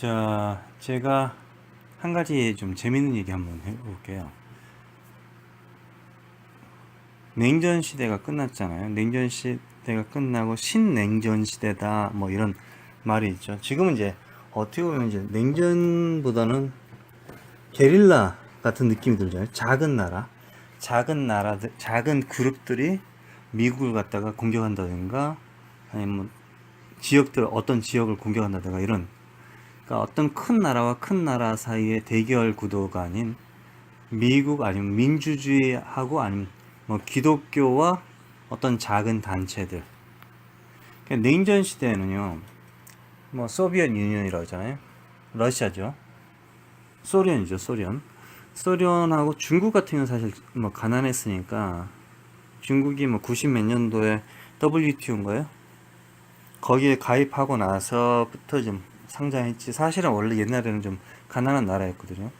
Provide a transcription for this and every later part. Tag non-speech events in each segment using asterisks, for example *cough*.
자, 제가 한 가지 좀 재밌는 얘기 한번 해볼게요. 냉전 시대가 끝났잖아요. 냉전 시대가 끝나고 신냉전 시대다 뭐 이런 말이 있죠. 지금은 이제 어떻게 보면 이제 냉전보다는 게릴라 같은 느낌이 들잖아요. 작은 나라, 작은 나라들, 작은 그룹들이 미국을 갖다가 공격한다든가 아니면 뭐 지역들 어떤 지역을 공격한다든가 이런 그러니까 어떤 큰 나라와 큰 나라 사이의 대결 구도가 아닌 미국 아니면 민주주의하고 아니면 뭐 기독교와 어떤 작은 단체들. 그러니까 냉전 시대에는요, 뭐 소비에트 유니언이라고 하잖아요. 러시아죠. 소련이죠, 소련. 소련하고 중국 같은 경우는 사실 뭐 가난했으니까 중국이 뭐 90 몇 년도에 WTO인가요? 거기에 가입하고 나서부터 좀 상장했지. 사실은 원래 옛날에는 좀 가난한 나라였거든요.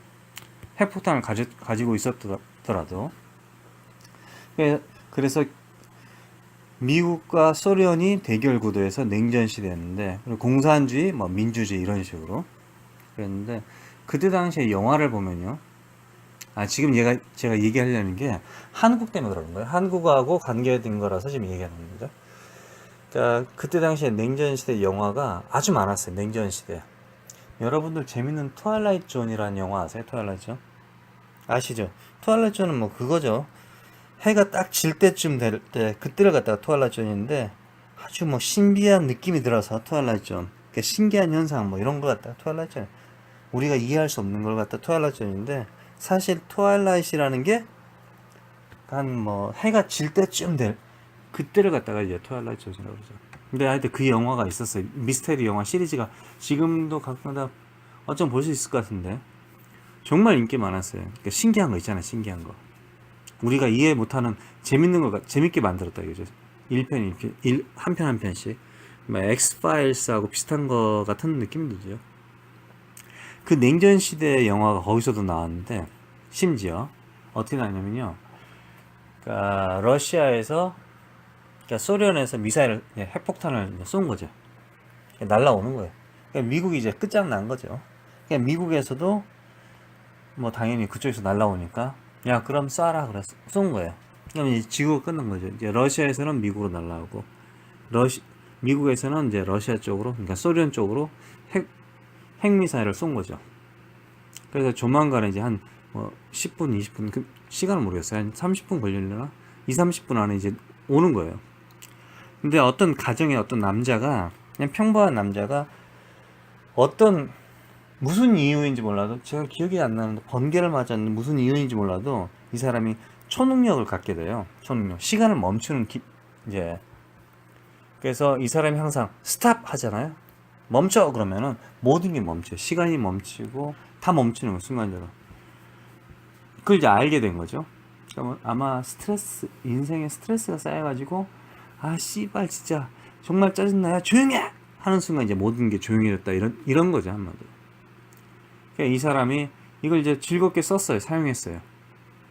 핵폭탄을 가지, 가지고 있었더라도. 그- 그래서 미국과 소련이 대결 구도에서 냉전 시대였는데 공산주의, 뭐 민주주의 이런 식으로 그랬는데 그때 당시에 영화를 보면요. 아 지금 얘가 제가 얘기하려는 게 한국 때문에 그러는 거예요. 한국하고 관계된 거라서 지금 얘기하는 겁니다. 그러니까 그때 당시에 냉전 시대 영화가 아주 많았어요. 냉전 시대. 여러분들 재밌는 트와일라이트 존이라는 영화 아세요? 트와일라이트 존? 아시죠? 트와일라이트 존은 뭐 그거죠. 해가 딱 질 때쯤 될 때 그때를 갖다가 트와일라이트 존인데 아주 뭐 신비한 느낌이 들어서 트와일라이트 존. 그러니까 신기한 현상 뭐 이런 거 갖다가 트와일라이트 존. 우리가 이해할 수 없는 걸 갖다 트와일라이트 존인데 사실 트와일라이트라는 게 한 뭐 해가 질 때쯤 될 그때를 갖다가 이제 트와일라이트 존이라고 그러죠. 근데 하여튼 그 영화가 있었어요. 미스테리 영화 시리즈가 지금도 가끔가다 어쩜 볼 수 있을 것 같은데 정말 인기 많았어요. 그러니까 신기한 거 있잖아요. 신기한 거. 우리가 이해 못하는 재밌는 걸 가- 재밌게 만들었다 이거죠. 1편 2편, 1, 한편 한 편씩. 뭐 엑스파일스하고 비슷한 거 같은 느낌이 들죠. 그 냉전 시대 영화가 거기서도 나왔는데 심지어 어떻게 나왔냐면요. 그러니까 러시아에서 그러니까 소련에서 미사일 예, 핵폭탄을 쏜 거죠. 날라오는 거예요. 그러니까 미국이 이제 끝장난 거죠. 그러니까 미국에서도 뭐 당연히 그쪽에서 날라오니까 야 그럼 쏴라 그래서 쏜 거예요. 그럼 이제 지구가 끝난 거죠. 이제 러시아에서는 미국으로 날라오고 러시 미국에서는 이제 러시아 쪽으로 그러니까 소련 쪽으로 핵 핵미사일을 쏜 거죠. 그래서 조만간에 이제 한 뭐 10분, 20분 그 시간을 모르겠어요. 한 30분 걸리려나? 2, 30분 안에 이제 오는 거예요. 근데 어떤 가정의 어떤 남자가 그냥 평범한 남자가 어떤 무슨 이유인지 몰라도 제가 기억이 안 나는데 번개를 맞았는데 무슨 이유인지 몰라도 이 사람이 초능력을 갖게 돼요. 초능력. 시간을 멈추는 기, 이제 그래서 이 사람이 항상 스탑 하잖아요. 멈춰 그러면은 모든 게 멈춰. 시간이 멈추고 다 멈추는 거 순간적으로. 그걸 이제 알게 된 거죠. 그러면 아마 스트레스 인생에 스트레스가 쌓여가지고 아 씨발 진짜 정말 짜증나요 조용해 하는 순간 이제 모든 게 조용해졌다 이런 이런 거죠 한마디로. 그러니까 이 사람이 이걸 이제 즐겁게 썼어요 사용했어요.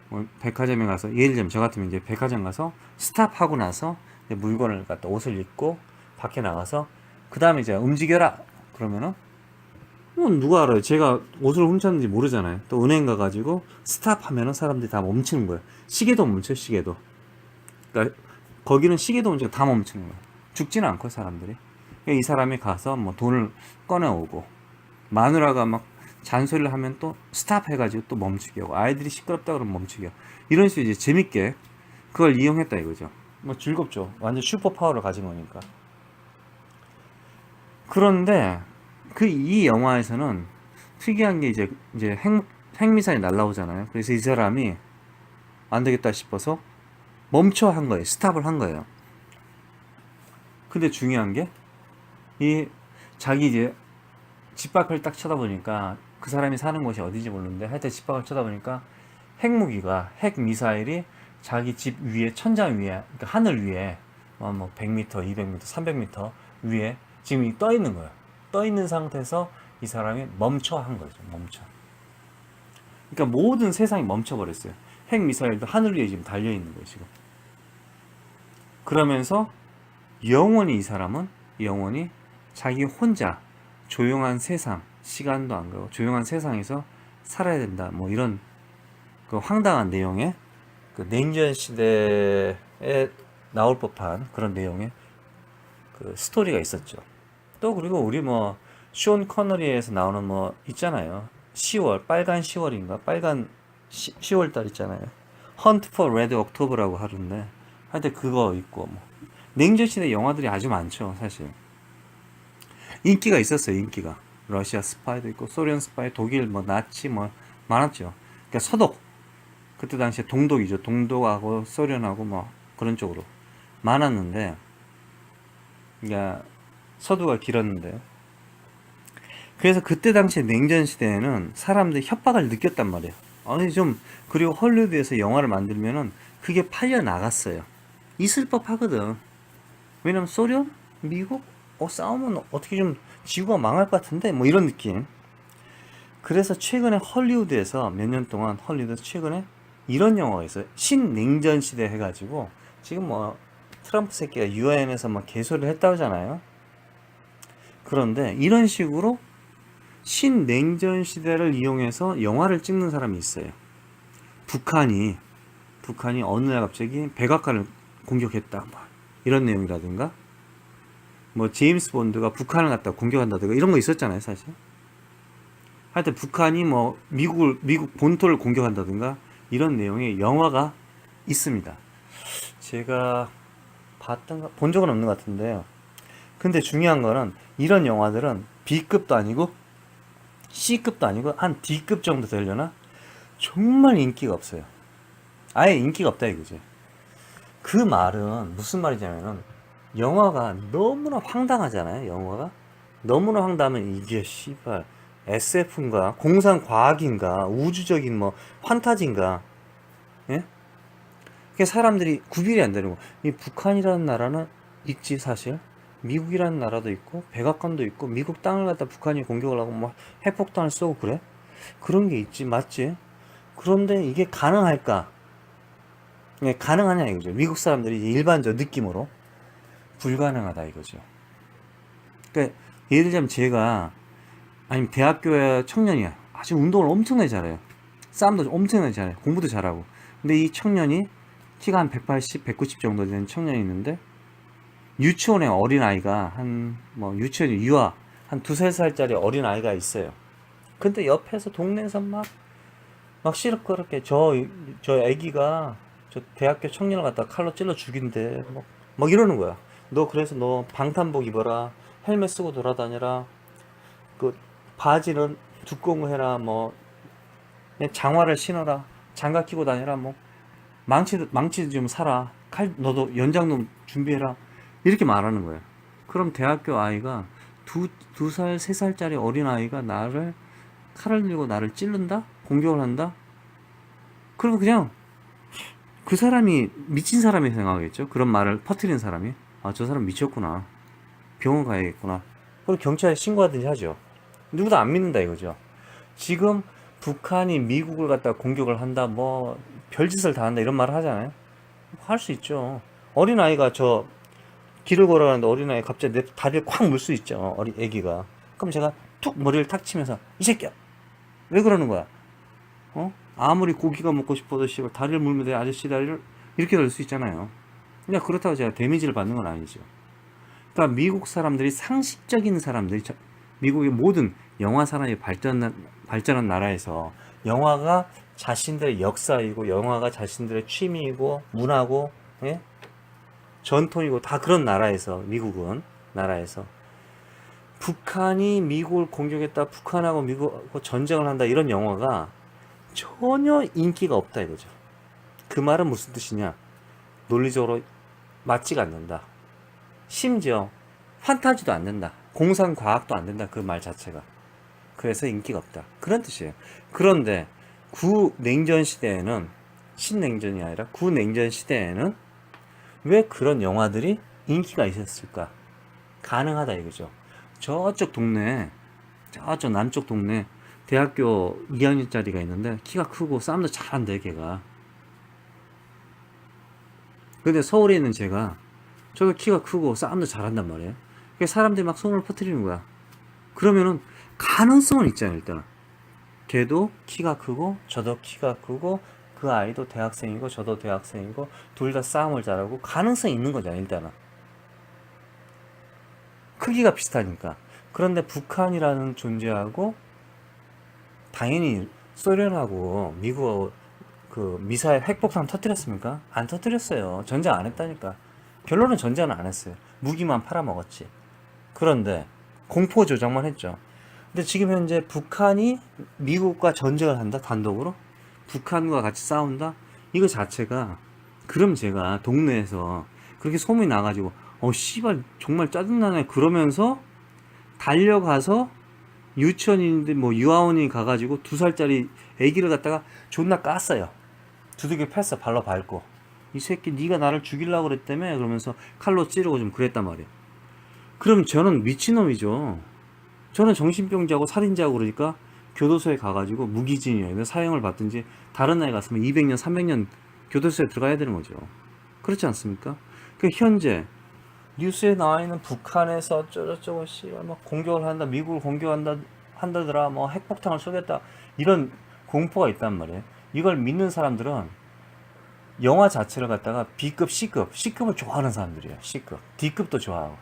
뭐 백화점에 가서 예를 들면 저 같으면 이제 백화점 가서 스탑하고 나서 물건을 갖다 옷을 입고 밖에 나가서 그 다음에 이제 움직여라 그러면은 뭐 누가 알아요? 제가 옷을 훔쳤는지 모르잖아요. 또 은행 가가지고 스탑하면은 사람들이 다 멈추는 거예요. 시계도 멈춰, 시계도. 그러니까 거기는 시계도 멈추고 다 멈추는 거예요. 죽지는 않고 사람들이. 그러니까 이 사람이 가서 뭐 돈을 꺼내오고 마누라가 막 잔소리를 하면 또 스탑 해가지고 또 멈추게 하고 아이들이 시끄럽다 그러면 멈추게 하고 이런 식으로 이제 재밌게 그걸 이용했다 이거죠. 뭐 즐겁죠. 완전 슈퍼 파워를 가진 거니까. 그런데 그 이 영화에서는 특이한 게 이제 이제 핵 핵미사일 날라오잖아요. 그래서 이 사람이 안 되겠다 싶어서 멈춰 한 거예요. 스탑을 한 거예요. 근데 중요한 게 이 자기 이제 집 밖을 딱 쳐다보니까 그 사람이 사는 곳이 어딘지 모르는데 하여튼 집 밖을 쳐다보니까 핵무기가 핵 미사일이 자기 집 위에 천장 위에 그러니까 하늘 위에 뭐 100m, 200m, 300m 위에 지금 이떠 있는 거예요. 떠 있는 상태에서 이 사람이 멈춰 한 거죠. 멈춰. 그러니까 모든 세상이 멈춰 버렸어요. 핵 미사일도 하늘 위에 지금 달려 있는 거예요, 지금. 그러면서 영원히 이 사람은 영원히 자기 혼자 조용한 세상, 시간도 안 가고 조용한 세상에서 살아야 된다. 뭐 이런 그 황당한 내용의 그 냉전 시대에 나올 법한 그런 내용의 그 스토리가 있었죠. 또 그리고 우리 뭐쇼 커너리에서 나오는 뭐 있잖아요. 10월 빨간 10월인가 빨간 10, 월달 있잖아요. 헌트 포 레드 옥토버라고 하는데 하여튼 그거 있고 뭐 냉전 시대 영화들이 아주 많죠 사실. 인기가 있었어요 인기가. 러시아 스파이도 있고 소련 스파이 독일 뭐 나치 뭐 많았죠. 그러니까 서독 그때 당시에 동독이죠. 동독하고 소련하고 뭐 그런 쪽으로 많았는데 그러니까 서두가 길었는데요. 그래서 그때 당시에 냉전 시대에는 사람들이 협박을 느꼈단 말이에요. 아니 좀 그리고 헐리우드에서 영화를 만들면은 그게 팔려 나갔어요. 있을 법 하거든. 왜냐면 소련, 미국, 어 싸우면 어떻게 좀 지구가 망할 것 같은데 뭐 이런 느낌. 그래서 최근에 헐리우드에서 몇 년 동안 헐리우드 최근에 이런 영화가 있어요. 신냉전 시대 해가지고 지금 뭐 트럼프 새끼가 유엔에서 막 개소리를 했다고 하잖아요. 그런데 이런 식으로 신냉전 시대를 이용해서 영화를 찍는 사람이 있어요. 북한이 북한이 어느 날 갑자기 백악관을 공격했다. 막 이런 내용이라든가 뭐 제임스 본드가 북한을 갖다 공격한다든가 이런 거 있었잖아요, 사실. 하여튼 북한이 뭐 미국을 미국 본토를 공격한다든가 이런 내용의 영화가 있습니다. 제가 봤던가 본 적은 없는 것 같은데요. 근데 중요한 거는 이런 영화들은 B급도 아니고 C급도 아니고 한 D급 정도 되려나 정말 인기가 없어요. 아예 인기가 없다 이거지. 그 말은 무슨 말이냐면은 영화가 너무나 황당하잖아요. 영화가 너무나 황당하면 이게 씨발 SF인가 공상 과학인가 우주적인 뭐 판타지인가 예? 그게 사람들이 구별이 안 되는 거. 이 북한이라는 나라는 있지 사실. 미국이라는 나라도 있고 백악관도 있고 미국 땅을 갖다 북한이 공격을 하고 뭐 핵폭탄을 쏘고 그래? 그런 게 있지 맞지? 그런데 이게 가능할까? 이게 가능하냐 이거죠. 미국 사람들이 일반적 느낌으로 불가능하다 이거죠. 그러니까 예를 들자면 제가 아니면 대학교 청년이야. 아주 운동을 엄청나게 잘해요. 싸움도 엄청나게 잘해. 공부도 잘하고. 근데 이 청년이 키가 한 180, 190 정도 되는 청년이 있는데 유치원에 어린 아이가 한 뭐 유치원 유아 한 두세 살짜리 어린 아이가 있어요. 근데 옆에서 동네에서 막 막 시럽그렇게 저 저 아기가 저 대학교 청년을 갖다 칼로 찔러 죽인대. 막, 막 이러는 거야. 너 그래서 너 방탄복 입어라. 헬멧 쓰고 돌아다녀라. 그 바지는 두꺼운 거 해라. 뭐 장화를 신어라. 장갑 끼고 다녀라. 뭐 망치도 망치도 좀 사라. 칼 너도 연장도 준비해라. 이렇게 말하는 거예요. 그럼 대학교 아이가 두 두 살 세 살짜리 어린 아이가 나를 칼을 들고 나를 찌른다? 공격을 한다? 그러면 그냥 그 사람이 미친 사람이 생각하겠죠. 그런 말을 퍼뜨린 사람이 아 저 사람 미쳤구나 병원 가야겠구나 그럼 경찰에 신고하든지 하죠. 누구도 안 믿는다 이거죠. 지금 북한이 미국을 갖다 공격을 한다, 뭐 별짓을 다 한다 이런 말을 하잖아요. 할 수 있죠. 어린 아이가 저 길을 걸어가는데 어린 아이 갑자기 내 다리를 콱 물 수 있죠. 어린 애기가. 그럼 제가 툭 머리를 탁 치면서 이 새끼야 왜 그러는 거야? 어? 아무리 고기가 먹고 싶어도 씨발 다리를 물면 내 아저씨 다리를 이렇게 될 수 있잖아요. 그냥 그렇다고 제가 데미지를 받는 건 아니죠. 그러니까 미국 사람들이 상식적인 사람들이 저- 미국의 모든 영화 산업이 발전 발전한 나라에서 영화가 자신들의 역사이고 영화가 자신들의 취미이고 문화고 예? 전통이고 다 그런 나라에서 미국은 나라에서 북한이 미국을 공격했다 북한하고 미국하고 전쟁을 한다 이런 영화가 전혀 인기가 없다 이거죠. 그 말은 무슨 뜻이냐? 논리적으로 맞지가 않는다. 심지어 판타지도 안 된다. 공상 과학도 안 된다. 그 말 자체가. 그래서 인기가 없다. 그런 뜻이에요. 그런데 구냉전 시대에는 신냉전이 아니라 구냉전 시대에는 왜 그런 영화들이 인기가 있었을까? 가능하다 이거죠. 저쪽 동네, 저쪽 남쪽 동네 대학교 2학년짜리가 있는데 키가 크고 싸움도 잘 한대 걔가. 근데 서울에 있는 제가 저도 키가 크고 싸움도 잘한단 말이에요. 사람들이 막 소문을 퍼뜨리는 거야. 그러면은 가능성은 있잖아요, 일단은. 걔도 키가 크고 저도 키가 크고 그 아이도 대학생이고 저도 대학생이고 둘 다 싸움을 잘하고 가능성이 있는 거잖아요, 일단은. 크기가 비슷하니까. 그런데 북한이라는 존재하고 당연히 소련하고 미국 그 미사일 핵폭탄 터뜨렸습니까? 안 터뜨렸어요. 전쟁 안 했다니까. 결론은 전쟁은 안 했어요. 무기만 팔아먹었지. 그런데 공포 조작만 했죠. 근데 지금 현재 북한이 미국과 전쟁을 한다 단독으로 북한과 같이 싸운다 이거 자체가 그럼 제가 동네에서 그렇게 소문이 나가지고 어 씨발 정말 짜증나네 그러면서 달려가서 유치원인데 뭐 유아원이 가가지고 두 살짜리 아기를 갖다가 존나 깠어요. 두들겨 팼어 발로 밟고. 이 새끼 네가 나를 죽이려고 그랬다며? 그러면서 칼로 찌르고 좀 그랬단 말이에요 그럼 저는 미친놈이죠. 저는 정신병자고 살인자고 그러니까 교도소에 가가지고 무기징역 사형을 받든지 다른 나라에 갔으면 200년 300년 교도소에 들어가야 되는 거죠. 그렇지 않습니까? 그 현재 뉴스에 나와 있는 북한에서 어쩌고저쩌고 씨발 막 공격을 한다 미국을 공격한다 한다더라 뭐 핵폭탄을 쏘겠다 이런 공포가 있단 말이에요. 이걸 믿는 사람들은 영화 자체를 갖다가 B급, C급, C급을 좋아하는 사람들이에요 C급, D급도 좋아하고.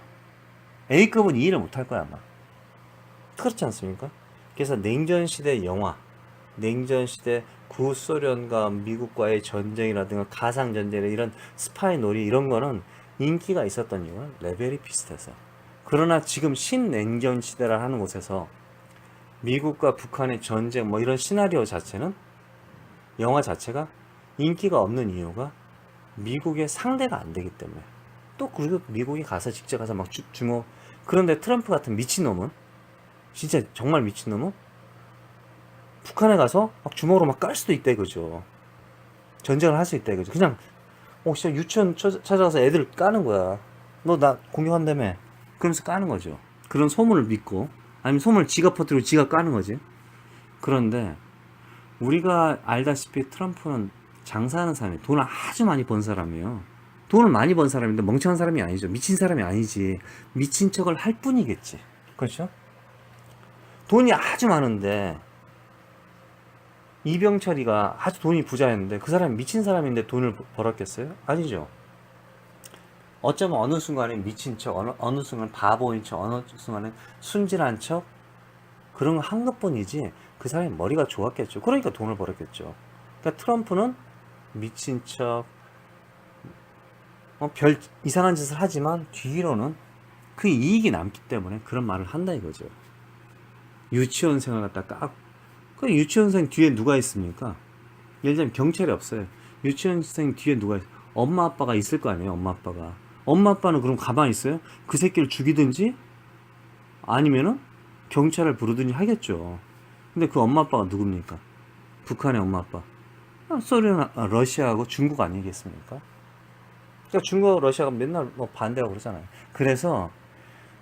A급은 이해를 못할 거야 아마. 그렇지 않습니까? 그래서 냉전 시대 영화, 냉전 시대 구소련과 미국과의 전쟁이라든가 가상 전쟁 이런 스파이 놀이 이런 거는 인기가 있었던 이유는 레벨이 비슷해서. 그러나 지금 신냉전 시대라 하는 곳에서 미국과 북한의 전쟁 뭐 이런 시나리오 자체는 영화 자체가 인기가 없는 이유가 미국의 상대가 안 되기 때문에 또 그리고 미국이 가서 직접 가서 막 주, 주목 그런데 트럼프 같은 미친놈은 진짜 정말 미친놈은 북한에 가서 막 주먹으로 막 깔 수도 있다 이거죠. 전쟁을 할 수 있다 이거죠. 그냥 어 진짜 유치원 쳐- 찾아가서 애들 까는 거야. 너 나 공격한다며. 그러면서 까는 거죠. 그런 소문을 믿고 아니면 소문을 지가 퍼뜨리고 지가 까는 거지. 그런데 우리가 알다시피 트럼프는 장사하는 사람이 돈을 아주 많이 번 사람이에요. 돈을 많이 번 사람인데 멍청한 사람이 아니죠. 미친 사람이 아니지. 미친 척을 할 뿐이겠지. 그렇죠? 돈이 아주 많은데 이병철이가 아주 돈이 부자였는데 그 사람이 미친 사람인데 돈을 벌었겠어요? 아니죠. 어쩌면 어느 순간에 미친 척, 어느, 어느 순간 바보인 척, 어느 순간에 순진한 척 그런 거 한 것뿐이지 그 사람이 머리가 좋았겠죠. 그러니까 돈을 벌었겠죠. 그러니까 트럼프는 미친 척, 어, 별 이상한 짓을 하지만 뒤로는 그 이익이 남기 때문에 그런 말을 한다 이거죠. 유치원생을 갖다 까. 그 유치원생 뒤에 누가 있습니까? 예를 들면 경찰이 없어요. 유치원생 뒤에 누가 있... 엄마 아빠가 있을 거 아니에요. 엄마 아빠가. 엄마 아빠는 그럼 가만히 있어요? 그 새끼를 죽이든지 아니면은 경찰을 부르든지 하겠죠. 근데 그 엄마 아빠가 누굽니까? 북한의 엄마 아빠. 아, 소련, 아, 러시아하고 중국 아니겠습니까? 그러니까 중국, 러시아가 맨날 뭐 반대하고 그러잖아요. 그래서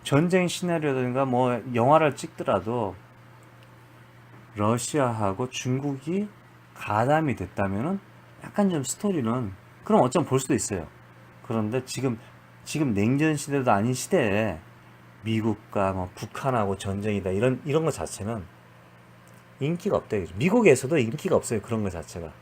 전쟁 시나리오든가 뭐 영화를 찍더라도 러시아하고 중국이 가담이 됐다면은 약간 좀 스토리는 그럼 어쩜 볼 수도 있어요. 그런데 지금 지금 냉전 시대도 아닌 시대에 미국과 뭐 북한하고 전쟁이다 이런 이런 것 자체는 인기가 없다. 미국에서도 인기가 없어요 그런 것 자체가.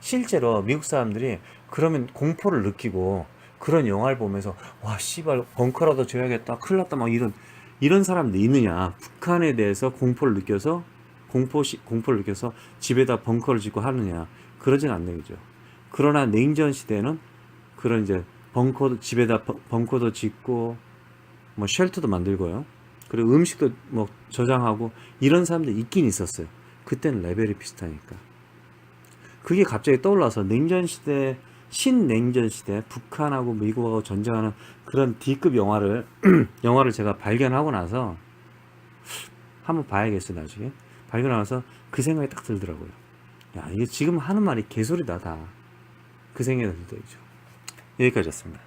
실제로 미국 사람들이 그러면 공포를 느끼고 그런 영화를 보면서 와 씨발 벙커라도 줘야겠다 큰일 났다 막 이런 이런 사람들이 있느냐 북한에 대해서 공포를 느껴서 공포 시, 공포를 느껴서 집에다 벙커를 짓고 하느냐. 그러진 않는 거죠. 그러나 냉전 시대는 그런 이제 벙커도 집에다 벙- 벙커도 짓고 뭐 쉘터도 만들고요. 그리고 음식도 뭐 저장하고 이런 사람들이 있긴 있었어요. 그때는 레벨이 비슷하니까. 그게 갑자기 떠올라서 냉전 시대 신냉전 시대 북한하고 미국하고 전쟁하는 그런 D급 영화를 *clears throat* 영화를 제가 발견하고 나서 한번 봐야겠어요 나중에 발견하면서 그 생각이 딱 들더라고요. 야 이게 지금 하는 말이 개소리다 다. 그 생각이 들더죠 여기까지였습니다